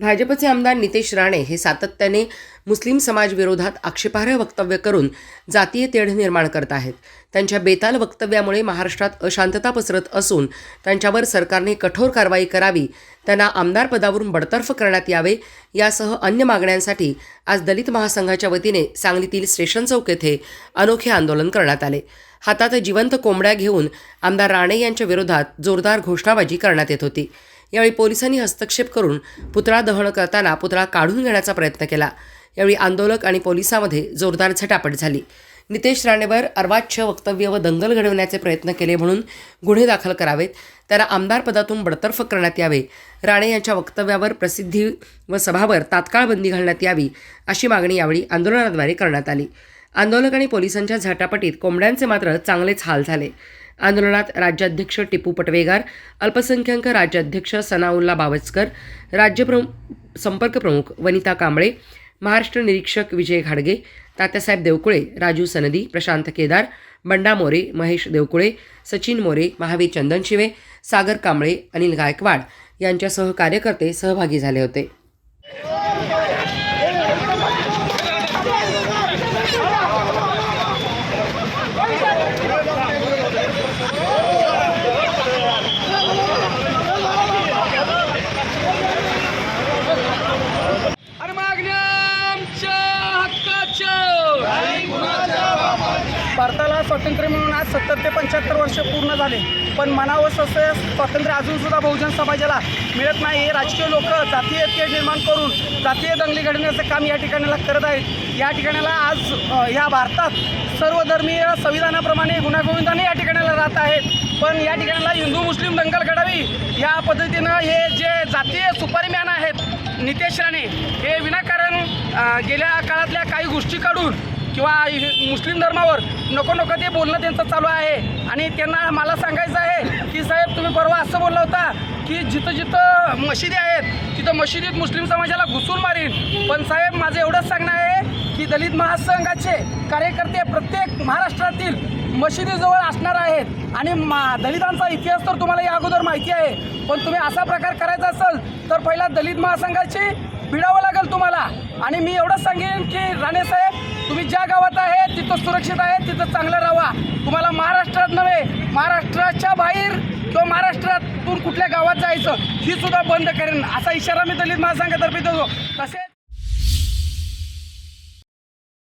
भाजपचे आमदार नितेश राणे हे सातत्याने मुस्लिम समाजविरोधात आक्षेपार्ह वक्तव्य करून जातीय तेढ निर्माण करत आहेत. त्यांच्या बेताल वक्तव्यामुळे महाराष्ट्रात अशांतता पसरत असून त्यांच्यावर सरकारने कठोर कारवाई करावी त्यांना आमदार पदावरून बडतर्फ करण्यात यावे यासह अन्य मागण्यांसाठी आज दलित महासंघाच्या वतीने सांगलीतील स्टेशन चौक येथे अनोखे आंदोलन करण्यात आले. हातात जिवंत कोंबड्या घेऊन आमदार राणे यांच्या विरोधात जोरदार घोषणाबाजी करण्यात येत होती. यावेळी पोलिसांनी हस्तक्षेप करून पुतळा दहन करताना पुतळा काढून घेण्याचा प्रयत्न केला. यावेळी आंदोलक आणि पोलिसांमध्ये जोरदार झटापट झाली. नितेश राणेवर अर्वाच्य वक्तव्य व दंगल घडवण्याचे प्रयत्न केले म्हणून गुन्हे दाखल करावेत त्याला आमदार पदातून बडतर्फ करण्यात यावे. राणे यांच्या वक्तव्यावर प्रसिद्धी व सभावर तात्काळ बंदी घालण्यात यावी अशी मागणी यावेळी आंदोलनाद्वारे करण्यात आली. आंदोलक आणि पोलिसांच्या झटापटीत कोंबड्यांचे मात्र चांगलेच हाल झाले. आंदोलनात राज्याध्यक्ष टिपू पटवेगार अल्पसंख्याक राज्याध्यक्ष सनाउल्ला बावचकर राज्यप्रमुख संपर्क प्रमुख वनिता कांबळे महाराष्ट्र निरीक्षक विजय घाडगे तात्यासाहेब देवकुळे राजू सनदी प्रशांत केदार बंडा मोरे महेश देवकुळे सचिन मोरे महावीर चंदनशिवे सागर कांबळे अनिल गायकवाड यांच्यासह कार्यकर्ते सहभागी झाले होते. भारताला स्वातंत्र्य मिळून आज सत्तर ते पंच्याहत्तर वर्ष पूर्ण झाले. पण मनावर असं स्वातंत्र्य अजूनसुद्धा बहुजन समाजाला मिळत नाही. हे राजकीय लोक जातीय ऐक्य निर्माण करून जातीय दंगली घडवण्याचं काम या ठिकाणाला करत आहेत. या ठिकाणाला आज ह्या भारतात सर्वधर्मीय संविधानाप्रमाणे गुन्हागोविंदाने या ठिकाणाला राहत आहेत. पण या ठिकाणाला हिंदू मुस्लिम दंगल घडावी या पद्धतीनं हे जे जातीय सुपारीमॅन आहेत नितेश राणे हे विनाकारण गेल्या काळातल्या काही गोष्टी काढून किंवा मुस्लिम धर्मावर नको नको ते बोलणं त्यांचं चालू आहे. आणि त्यांना मला सांगायचं आहे की साहेब तुम्ही परवा असं बोलला होता की जिथं जिथं मशिदी आहेत तिथं मशिदीत मुस्लिम समाजाला घुसून मारीन. पण साहेब माझं एवढंच सांगणं आहे की दलित महासंघाचे कार्यकर्ते प्रत्येक महाराष्ट्रातील मशिदीजवळ असणार आहेत. आणि मा दलितांचा इतिहास तर तुम्हाला या अगोदर माहिती आहे. पण तुम्ही असा प्रकार करायचा असेल तर पहिला दलित महासंघाची भिडावं लागेल तुम्हाला. आणि मी एवढंच सांगेन की राणे साहेब तुम्ही ज्या गावात आहे तिथं सुरक्षित आहे तिथं चांगलं राहा. तुम्हाला महाराष्ट्रात नव्हे महाराष्ट्राच्या बाहेर किंवा महाराष्ट्रातून कुठल्या गावात जायचं ही सुद्धा बंद करेन. असा इशारा मी दलित महासंघातर्फे देतो. तसेच